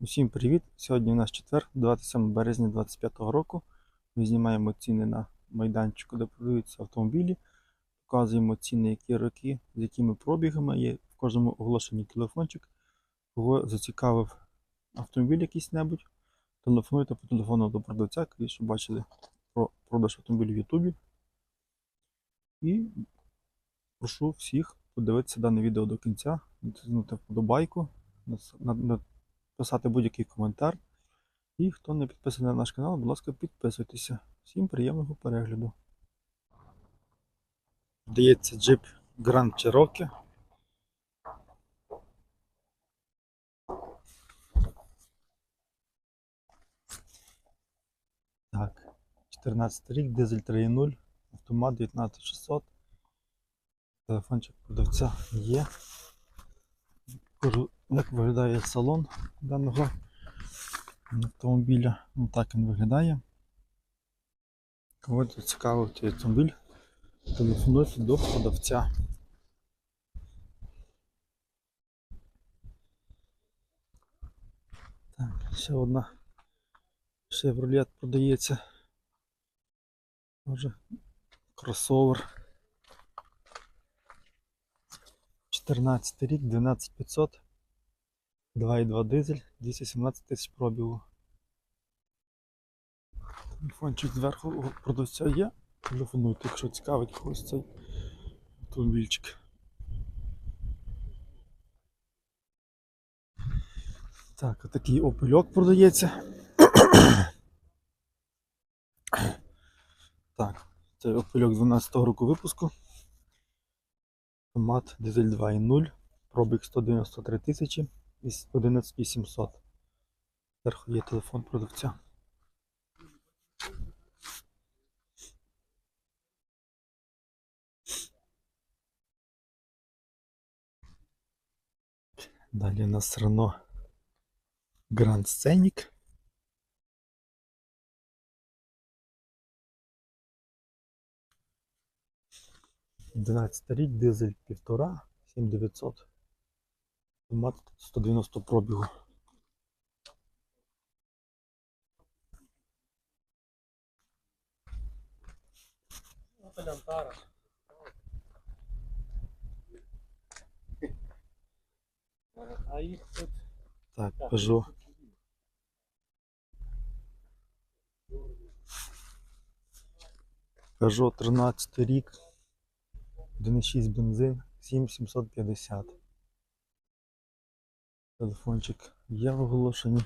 Усім привіт! Сьогодні у нас четвер, 27 березня 2025 року. Ми знімаємо ціни на майданчику, де продаються автомобілі. Показуємо ціни, які роки, з якими пробігами є в кожному оголошенні телефончик. Кого зацікавив автомобіль якийсь небудь, телефонуйте по телефону до продавця, що бачили про продаж автомобілів в Ютубі. І прошу всіх подивитися дане відео до кінця, натиснути вподобайку, писати будь-який коментар. І хто не підписаний на наш канал, будь ласка, підписуйтеся. Всім приємного перегляду. Дається джип Grand Cherokee. Так, 14 рік, дизель 3.0, автомат 19600. Телефончик продавця є. Як виглядає салон даного автомобіля. Ну, так він виглядає. Кого цікавий цей автомобіль, телефонуйте до продавця. Так, ще одна Chevrolet продається. Може кросовер. 14 рік, 12500. 2,2 дизель, 217 тисяч пробігу. Телефончик зверху у продавця є. Телефонуйте, якщо цікавить когось цей автомобільчик. Так, отакий опельок продається. так, це опельок 12 року випуску. Автомат дизель 2.0, пробіг 193 тисячі і 11 700. Зверху є телефон продавця. Далі у нас Renault Grand Scenic. Дванадцятий рік, дизель 1,5, 7900. Автомат 190 пробігу. А їх тут Так, Peugeot. Peugeot 13 рік. 1,6 бензин, 7750. Телефончик є в оголошенні.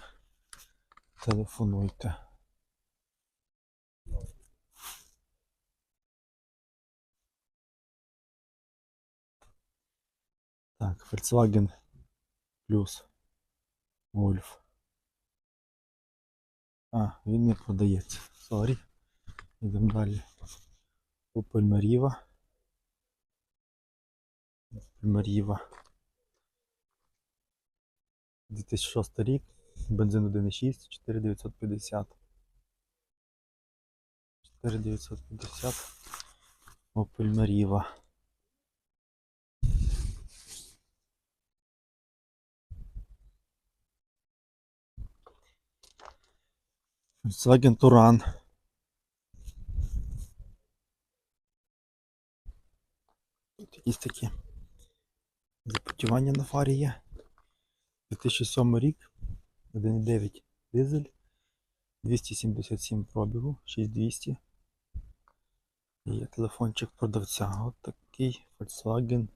Телефонуйте. Так, Volkswagen Plus Wolf. А, він не продається. Сорі. Йдемо далі. Opel Meriva. Opel Meriva. 2006 рік. Бензин 1.6, 4950. 4950. Opel Meriva. Volkswagen Touran. Тут якісь такі запотівання на фарі є. 2007 рік, 1.9 дизель, 277 пробігу, 6200. І Є телефончик продавця. От такий Volkswagen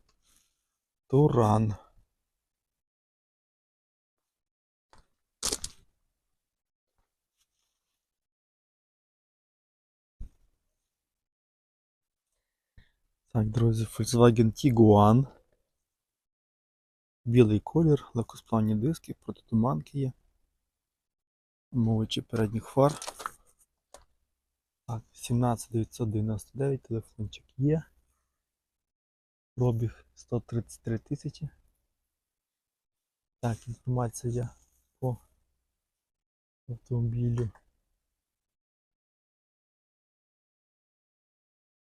Touran. Так, друзі, Volkswagen Tiguan. Білий колір, легкосплавні диски, протитуманки є. Мовичі передніх фар. Так, 17999 телефончик є. Пробіг 133 тисячі. Так, інформація по автомобілю.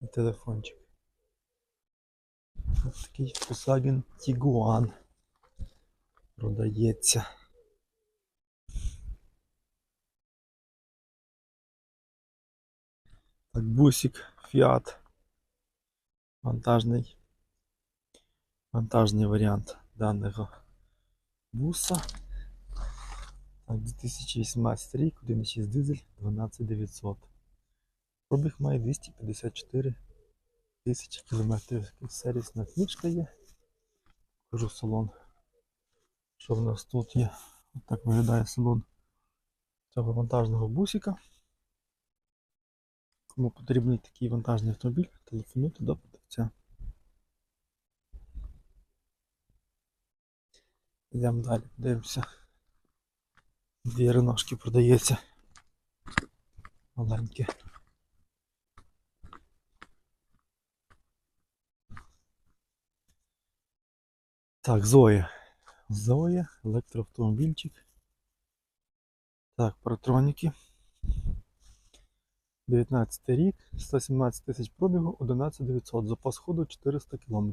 І телефончик. Ось такий Volkswagen Tiguan продається. Так, бусик, Fiat. вантажний, вантажний варіант даного буса. Так, 2018 рік, 1,6 дизель, 12900. Пробіг має 254 тисячі кілометрів. Сервісна книжка є. Кажу салон. Що в нас тут є? Ось так виглядає салон цього вантажного бусика. Кому потрібний такий вантажний автомобіль, телефонуйте до продавця. Йдемо далі, подивимося. Дві реношки продається. Маленькі. Так, Зоя. Зоя, електроавтомобільчик. Так, паратроніки. 19 рік, 117 тисяч пробігу, 11900. Запас ходу 400 км.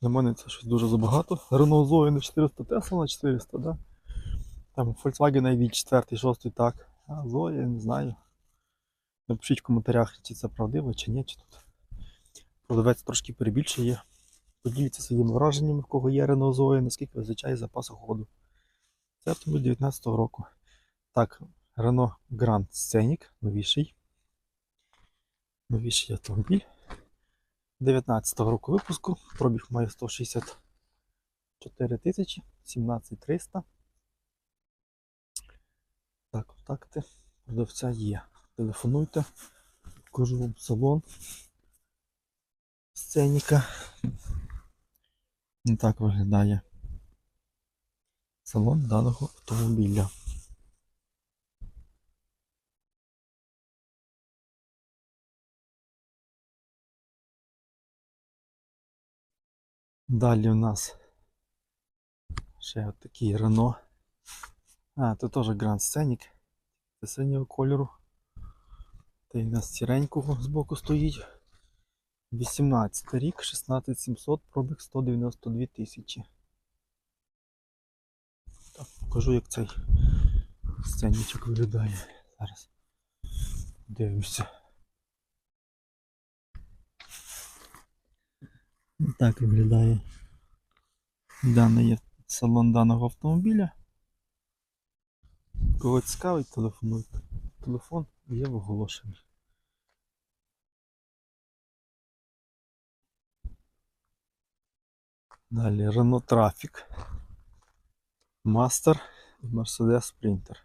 Для мене це щось дуже забагато. Renault Zoe на 400 Tesla на 400, да? Там Volkswagen ID 4, 6 так. А Zoe, я не знаю. Напишіть в коментарях, чи це правдиво, чи ні, чи тут. Продавець трошки перебільшує. Поділіться своїми враженнями, в кого є Renault Zoe, наскільки визначає запасу ходу. Це автомобіль 19 року. Так, Renault Grand Scenic, новіший. Новіший автомобіль. 19 року випуску. Пробіг має 164 тисячі, 17300. Так, контакти продавця є. Телефонуйте, покажу вам салон сценіка. І так виглядає салон даного автомобіля. Далі у нас ще от такий Рено. А, це теж Grand Scenic. Це синього кольору. Та й у нас сіренького збоку стоїть. 18 рік, 16700, пробіг 192 тисячі. Так, покажу, як цей сценічок виглядає. Зараз дивимося. Так виглядає даний салон даного автомобіля. Кого цікавить, телефонуйте. Телефон є в оголошенні. Далі Renault Traffic, Master і Mercedes Sprinter.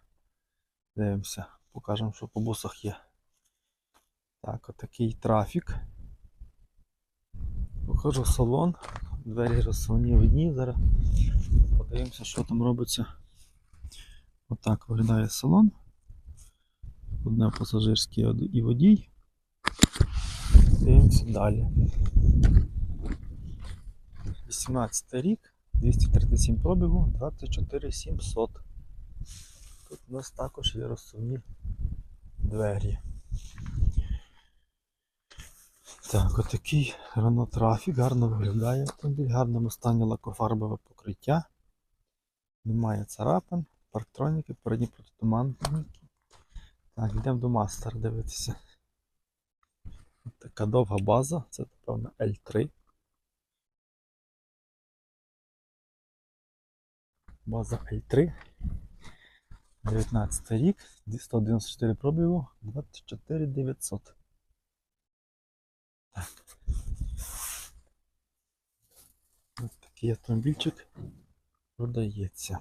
Дивимося, покажемо, що по бусах є. Так, отакий трафік. Покажу салон. Двері розсувні одні. Зараз подивимося, що там робиться. Отак виглядає салон. Одне пасажирське і водій. Дивимося далі. 18 рік, 237 пробігу, 24 700. Тут у нас також є розсувні двері. Так, отакий Traffic, гарно виглядає автомобіль, гарному стані лакофарбове покриття. Немає царапин, парктроніки, передні протитуманники. Так, йдемо до Master дивитися. Така довга база, це напевно L3. База L3. 19 рік, 194 пробігу, 24 900. Так. Ось такий автомобільчик продається.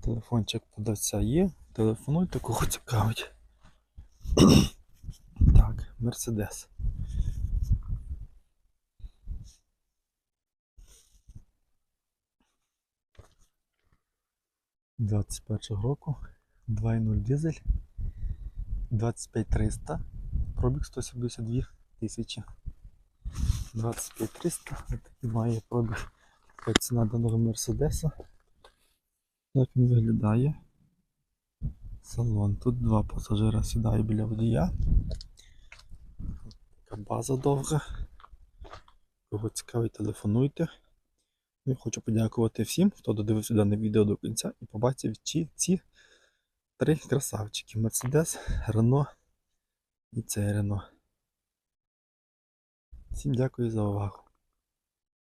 Телефончик продавця є. Телефонуйте, кого цікавить. так, Мерседес. Двадцять першого року. 2.0 дизель. 25300. Пробіг 172 тисячі. 25300. Такий має пробіг. Така ціна даного Мерседеса. Так він виглядає. Салон. Тут два пасажира сідає біля водія. Така база довга. Кого цікавить, телефонуйте. Ну хочу подякувати всім, хто додивився дане відео до кінця і побачив ці, ці три красавчики: Мерседес, Рено і цей Рено. Всім дякую за увагу.